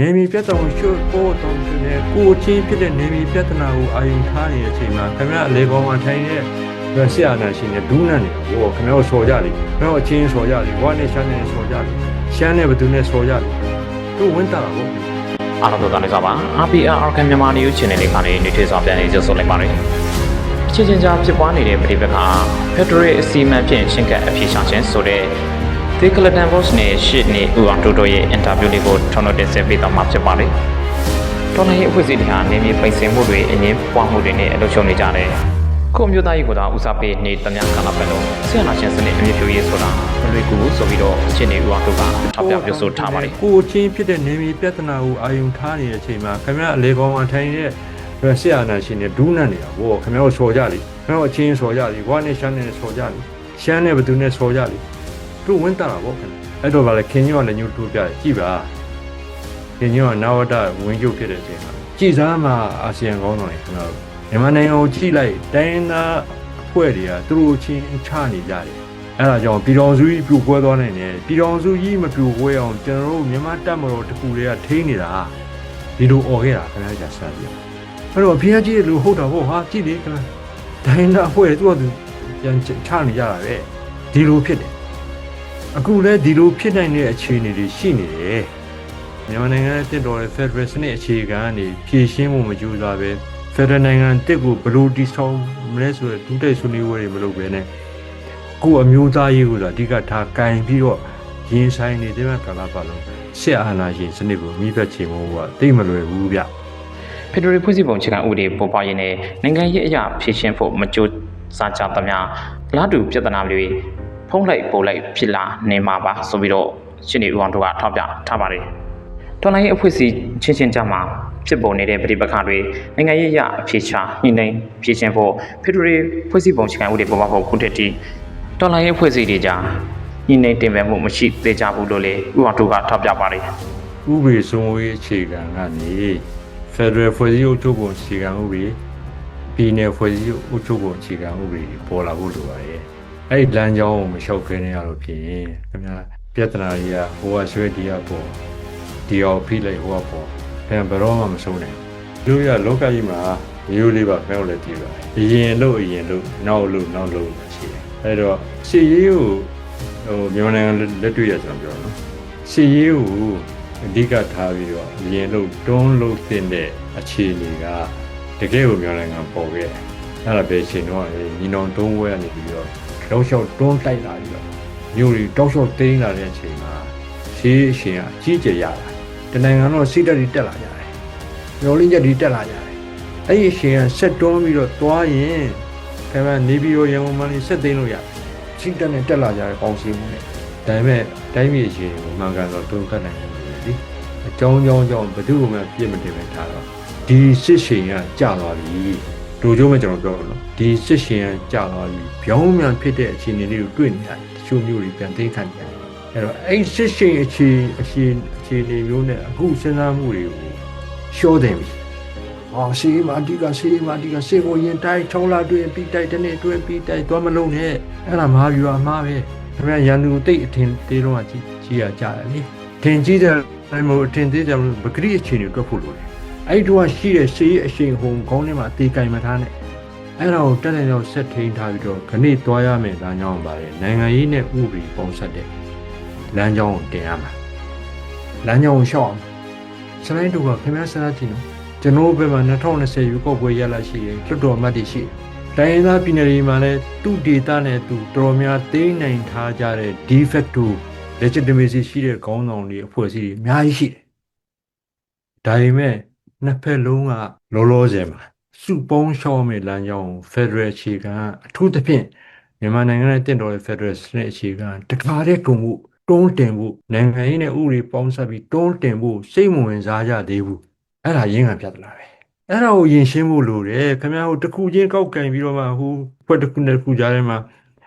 နေမီပြဿနာကိုရှုပ်ဖို့တောင်းနေကိုချင်းဖြစ်တဲ့နေမီပြဿနာကိုအာယုံထားနေတဲ့အချိန်မှာခင်ဗျားအလေကောင်မှာထိုင်နေတဲ့ဆရာနာရှင်နဲ့ဒူးနန်နေဟိုခင်ဗျားကိုဆော်ကြလိခင်ဗျားကိုအချင်းဆော်ကြလိဝါနဲ့ရှမ်းနဲ့ဆော်ကြလိရှမ်းနဲ့ဘသူနဲ့ဆော်ကြလိသူဝင်တာပေါ့အားလုံးတို့ကနေစားပါ RPR RK မြန်မာ News Channel လေးကနေနေထွေးစွာပြန်နေကြဆိုလိုက်ပါရစေအချင်းချင်းကြားဖြစ်ပွားနေတဲ့ပြည်ပက Federal အစီအမံဖြင့်ရှင်းကပ်အဖြေရှာခြင်းဆိုတဲ့ The Clayton Boss နဲ့ရှစ်နေဦးအောင်တို့တို့ရဲ့ interview လေးကိုထုံလို့တင်ဆက်ပေးသွားမှာဖြစ်ပါတယ်တော်လိုင်းရဲ့အဖွဲ့အစည်းတွေဟာနေမြေပိတ်စင်မှုတွေအငင်းပွားမှုတွေနဲ့အလုပ်ရှုံနေကြတယ်ခုအမျိုးသားရေးကိုသာဦးစားပေးနေတ냐ကာလပတ်လုံးဆရာနာရှင်စနစ်အမြင့်ဖြူရေးဆိုတာမလွေကူဘူးဆိုပြီးတော့ရှင်းနေဦးအောင်တို့ကထောက်ပြပြောဆိုထားပါတယ်ကိုချင်းဖြစ်တဲ့နေမီပြဿနာကိုအာယုံထားနေတဲ့အချိန်မှာခင်ဗျားအလေကောင်မှာထိုင်နေတဲ့ဆရာနာရှင်နဲ့ဒူးနန်နေတာဟိုခင်ဗျားကိုဆော်ကြလိခင်ဗျားကိုအချင်းဆော်ကြလိဝါနဲ့ရှမ်းနဲ့ဆော်ကြလိရှမ်းနဲ့ဘသူနဲ့ဆော်ကြလိ သူဝင်တာပေါ့ခင်ဗျာအဲ့တော့ဗာလေခင်ညောကလည်းညှို့တူပြကြည့်ပါခင်ညောကနဝတဝင်ကျုပ်ဖြစ်တဲ့အချိန်မှာကြည်စားမှာအာဆီယံကောင်းတော်တွေခင်ဗျားတို့မြန်မာနိုင်ငံကိုကြည့်လိုက်တိုင်းသားအဖွဲ့တွေကသူတို့ချင်းချနေကြတယ်အဲ့ဒါကြောင့်ပြည်တော်စုကြီးပြိုကွဲသွားနိုင်တယ်ပြည်တော်စုကြီးမပြိုကွဲအောင်ကျွန်တော်တို့မြန်မာတပ်မတော်တခုတည်းကထိန်းနေတာဒီလိုអော်ခဲ့တာခင်ဗျားကြာစမ်းပြအဲ့တော့ဘုရားကြီးလူဟုတ်တာပေါ့ဟာကြည့်လေခင်ဗျာတိုင်းသားအဖွဲ့တွေသူကသူပြန်ချနေကြတာပဲဒီလိုဖြစ်တယ် အခုလဲဒီလိုဖြစ်နိုင်တဲ့အခြေအနေတွေရှိနေတယ်မြန်မာနိုင်ငံရဲ့တင့်တော်တဲ့ Federal စနစ်အခြေခံကနေဖြည့်ရှင်းမှုမကြိုးစားပဲ Federal နိုင်ငံတစ်ကိုဘယ်လိုတည်ဆောက်မလဲဆိုတဲ့ဒုတိယဆွေးနွေးပွဲတွေမလုပ်ဘဲနဲ့ကိုယ်အမျိုးသားရေးကိုသာအဓိကထားကင်ပြီးတော့ရင်ဆိုင်နေတဲ့ကာလပတ်လုံးစစ်အာဏာရှင်စနစ်ကိုမိဘချေမှုကတိတ်မလွယ်ဘူးဗျဖက်ဒရယ်ဖွဲ့စည်းပုံအခြေခံဥပဒေပေါ်ပေါက်ရေးနဲ့နိုင်ငံရေးအရာဖြည့်ရှင်းဖို့မကြိုးစားကြသမျှလားတူပြဿနာတွေ ဖုံးလိုက်ပို့လိုက်ဖြစ်လာနေမှာပါဆိုပြီးတော့ရှင်းနေဦးအောင်တို့ကထောက်ပြထားပါတယ်။တော်လိုင်းရေးအဖွဲ့အစည်းချင်းချင်းကြားမှာဖြစ်ပေါ်နေတဲ့ပြည်ပခါတွေနိုင်ငံရေးအရာအဖြေချညှိနှိုင်းဖြည့်ရှင်းဖို့ဖက်ဒရယ်ဖွဲ့စည်းပုံအခြေခံဥပဒေပေါ်ပေါက်ဖို့ခုတည်းတီတော်လိုင်းရေးအဖွဲ့အစည်းတွေကြားညှိနှိုင်းတင်ပြမှုမရှိသေးကြဘူးလို့လေဦးအောင်တို့ကထောက်ပြပါတယ်။ဥပဒေစိုးမိုးရေးအခြေခံကနေ Federal ဖွဲ့စည်းအုပ်ချုပ်ပုံအခြေခံဥပဒေပြည်နယ်ဖွဲ့စည်းအုပ်ချုပ်ပုံအခြေခံဥပဒေတွေပေါ်လာဖို့လိုပါတယ်။ အဲ့ဒီလမ်းကြောင်းကိုမလျှောက်ခဲနေရလို့ဖြစ်ရင်ခင်ဗျာပြဿနာတွေကဟိုကဆွဲဒီကပေါ်ဒီအောင်ဖိလိုက်ဟိုကပေါ်ခင်ဗျာဘယ်တော့မှမဆုံးနိုင်ဘူးလူရလောကကြီးမှာရိုးလေးပါမဲလို့တည်ပါတယ်။အရင်လို့အရင်လို့နောက်လို့နောက်လို့ရှိတယ်။အဲ့တော့စီရေးကိုဟိုမြန်မာနိုင်ငံလက်တွေ့ရကျွန်တော်ပြောနော်။စီရေးကိုအဓိကထားပြီးတော့အရင်လို့တွန်းလို့တင်တဲ့အခြေအနေကတကယ်ကိုမြန်မာနိုင်ငံပေါ်ခဲ့တယ်။အဲ့ဒါပဲရှင်တော့ညီနောင်တွန်းဝဲကနေပြီးတော့ တောက်လျှောက်တွန်းတိုက်လာပြီးတော့မျိုးတွေတောက်လျှောက်သိမ်းလာတဲ့အချိန်မှာရှေးအရှင်ကအကြီးကျယ်ရတာ။တနိုင်ငံတော့စိတ်ဓာတ်တွေတက်လာကြတယ်။မျောလင်းချက်တွေတက်လာကြတယ်။အဲ့ဒီအရှင်ကဆက်တွန်းပြီးတော့သွားရင်ခင်ဗျာနေပြီးတော့ရန်ကုန်မှလည်းဆက်သိမ်းလို့ရတယ်။စိတ်ဓာတ်နဲ့တက်လာကြတဲ့ပေါင်းစည်းမှုနဲ့ဒါပေမဲ့တိုင်းပြည်အရှင်ကိုမှန်ကန်တော့တွန်းကတ်နိုင်တယ်လေ။အကြောင်းကြောင်းကြောင့်ဘယ်သူမှပြစ်မတင်ပဲထားတော့ဒီစစ်ရှင်ကကြာသွားပြီ။ တို့ကျိုးမဲ့ကျွန်တော်ပြောလို့နော်ဒီစစ်ရှင်ကကြာသွားပြီ။ပြောင်းမြန်ဖြစ်တဲ့အခြေအနေလေးကိုတွေ့နေရတယ်။တချို့မျိုးတွေပြန်သိမ်းခံနေရတယ်။အဲ့တော့အဲ့စစ်ရှင်အခြေအခြေအခြေအနေမျိုးနဲ့အခုစဉ်းစားမှုတွေကိုရှော့တယ်ပြီ။အော်စီမာတီကစီမာတီကစေကိုရင်တိုက်ထုံးလာတွေ့ပြီးတိုက်တဲ့နေ့တွေ့ပြီးတိုက်သွားမလုံးနဲ့အဲ့ဒါမာပြူအမှားပဲ။ခင်ဗျာရန်သူတိတ်အထင်သေးတော့ကြည့်ကြည့်ရကြတယ်လေ။ထင်ကြီးတဲ့အဲ့မို့အထင်သေးတယ်လို့ပဂရိအခြေအနေတွက်ဖို့လိုတယ်။ အဲ့တော့ရှိတဲ့စီအရှိန်ဟုန်ခေါင်းထဲမှာအသေးကင်မထားနဲ့။အဲ့ဒါကိုတက်တဲ့တော့ဆက်ထိန်ထားပြီးတော့ခဏသွားရမယ်လမ်းကြောင်းပါတယ်။နိုင်ငံရေးနဲ့ဥပဒေပုံဆက်တဲ့လမ်းကြောင်းကိုတင်ရမှာ။လမ်းကြောင်းကိုရှောက်အောင်စလိုင်းတို့ကခင်ဗျားစဉ်းစားကြည့်နော်။ကျွန်တော်တို့ဘက်မှာ2020ရွေးကောက်ပွဲရလာရှိရင်လွတ်တော်အမတ်တွေရှိတယ်။တိုင်းရင်းသားပြည်နယ်တွေမှာလည်းသူ့ဒေသနဲ့သူတော်တော်များသိမ်းနိုင်ထားကြတဲ့ de facto legitimacy ရှိတဲ့ခေါင်းဆောင်တွေအဖွဲ့အစည်းတွေအများကြီးရှိတယ်။ဒါပေမဲ့ နှစ်ဖက်လုံးကလောလောဆယ်မှာစုပေါင်းရှောက်မဲ့လမ်းကြောင်းကို Federal အခြေခံအထူးသဖြင့်မြန်မာနိုင်ငံနဲ့တင့်တော်တဲ့ Federal စနစ်အခြေခံတခါတည်းကုန်ဖို့တွန်းတင်ဖို့နိုင်ငံရေးနဲ့ဥပဒေပေါင်းစပ်ပြီးတွန်းတင်ဖို့စိတ်မဝင်စားကြသေးဘူးအဲ့ဒါရင်းခံပြဿနာပဲအဲ့ဒါကိုယဉ်ရှင်းဖို့လိုတယ်ခင်ဗျားတို့တစ်ခုချင်းကောက်ကင်ပြီးတော့မှဟိုဖွဲ့တစ်ခုနဲ့တစ်ခုကြားထဲမှာ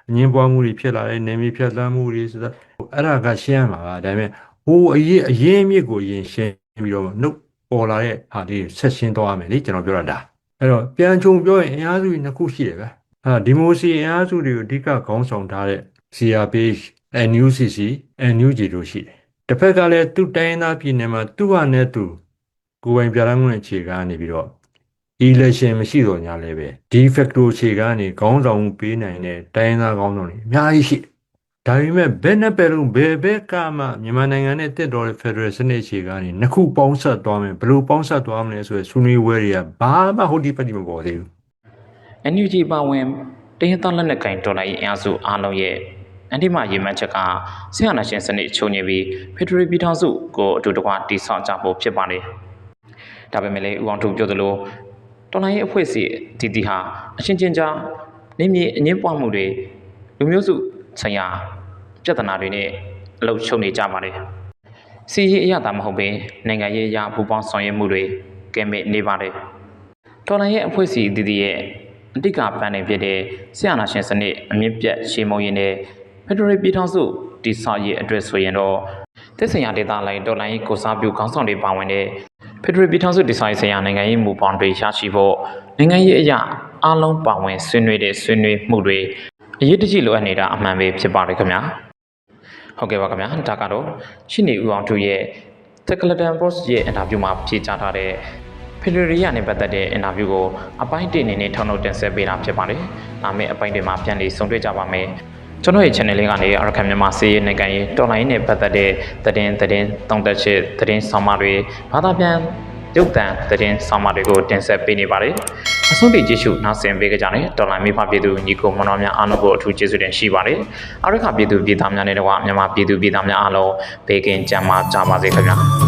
အငင်းပွားမှုတွေဖြစ်လာတယ်နေမီဖြတ်သန်းမှုတွေဆိုတာအဲ့ဒါကရှင်းရမှာပါဒါပေမဲ့ဟိုအရေးအရေးအမြစ်ကိုယဉ်ရှင်းပြီးတော့မှနှုတ် ပေါ်လာတဲ့ဟာလေးဆက်ရှင်းသွားရမယ်လေကျွန်တော်ပြောတာဒါအဲ့တော့ပြန်ချုံပြောရင်အင်အားစုတွေနှစ်ခုရှိတယ်ဗျဟာဒီမိုစီအင်အားစုတွေကိုအဓိကခေါင်းဆောင်ထားတဲ့ CRPH NUCC NUG တို့ရှိတယ်တစ်ဖက်ကလည်းသူ့တိုင်းရင်းသားပြည်နယ်မှာသူ့ဟာနဲ့သူကိုယ်ပိုင်ပြဋ္ဌာန်းခွင့်အခြေခံနေပြီးတော့ election မရှိတော့ညာလည်းပဲ de facto အခြေခံနေခေါင်းဆောင်မှုပေးနိုင်တဲ့တိုင်းရင်းသားခေါင်းဆောင်တွေအများကြီးရှိတယ် ဒါပေမဲ့ဘယ်နဲ့ပဲလုံးဘယ်ဘက်ကမှမြန်မာနိုင်ငံနဲ့တည်တော်တဲ့ Federal စနစ်အခြေခံနေနှစ်ခုပေါင်းဆက်သွားမယ်ဘယ်လိုပေါင်းဆက်သွားမလဲဆိုရယ်ဆွေးနွေးပွဲတွေကဘာမှဟုတ်ဒီပတ်တိမပေါ်သေးဘူး NUG ပါဝင်တင်းသားလက်နက်ကင်ဒေါ်လာရေးအင်အားစုအားလုံးရဲ့အန်တီမရေမှန်းချက်ကဆရာနာရှင်စနစ်ချုပ်ညင်ပြီးဖက်ဒရယ်ပြည်ထောင်စုကိုအတူတကွတည်ဆောက်ကြဖို့ဖြစ်ပါတယ်။ဒါပေမဲ့လည်းဦးအောင်ထုပြောသလိုတော်လိုင်းရေးအဖွဲ့အစည်းတည်တည်ဟာအချင်းချင်းကြားနေမြေအငင်းပွားမှုတွေလူမျိုးစုဆိုင်ရာ ပြဿနာတွေနဲ့အလုပ်ချုပ်နေကြပါတယ်။စီရေးအရသာမဟုတ်ဘဲနိုင်ငံရေးအရာပူပေါင်းဆောင်ရွက်မှုတွေကဲမဲ့နေပါတယ်။တော်လိုင်းရဲ့အဖွဲ့အစည်းအသီးသီးရဲ့အတိတ်ကပန်းနေဖြစ်တဲ့ဆရာနာရှင်စနစ်အမြင့်ပြတ်ရှေးမုံရင်တဲ့ဖက်ဒရယ်ပြည်ထောင်စုတည်ဆောက်ရေးအတွက်ဆိုရင်တော့သက်ဆိုင်ရာဒေသလိုက်တော်လိုင်းကိုစားပြုခေါင်းဆောင်တွေပါဝင်တဲ့ဖက်ဒရယ်ပြည်ထောင်စုတည်ဆောက်ရေးဆိုင်ရာနိုင်ငံရေးမူပေါင်းတွေရရှိဖို့နိုင်ငံရေးအရာအားလုံးပါဝင်ဆွေးနွေးတဲ့ဆွေးနွေးမှုတွေအရေးတကြီးလိုအပ်နေတာအမှန်ပဲဖြစ်ပါတယ်ခင်ဗျာ ဟုတ်ကဲ့ပါခင်ဗျာဒါကတော့ရှင်းနေဦးအောင်သူရဲ့ Techleton Post ရဲ့အင်တာဗျူးမှာဖြေကြားထားတဲ့ဖက်ဒရယ်ရနဲ့ပတ်သက်တဲ့အင်တာဗျူးကိုအပိုင်းတစ်အနေနဲ့ထောက်နှုတ်တင်ဆက်ပေးတာဖြစ်ပါတယ်။နာမည်အပိုင်းတွေမှာပြန်လည်ဆုံတွေ့ကြပါမယ်။ကျွန်တော်ရဲ့ channel လေးကနေအရခံမြန်မာစီးရေးနိုင်ငံရေးတော်လိုင်းနဲ့ပတ်သက်တဲ့သတင်းသတင်းတောင်းတချက်သတင်းဆောင်မတွေဘာသာပြန်ရုပ်သံသတင်းဆောင်မတွေကိုတင်ဆက်ပေးနေပါတယ်။ အဆုံးထိကြည့်ရှုနောက်ဆင်ပေးကြတဲ့တော်လိုင်းမိဖပြည်သူညီကိုမွန်တော်များအားလုံးကိုအထူးကျေးဇူးတင်ရှိပါတယ်။အရခပြည်သူပြည်သားများနဲ့တကွမြန်မာပြည်သူပြည်သားများအားလုံးဘေးကင်းကြမ်းမာကြပါစေခင်ဗျာ။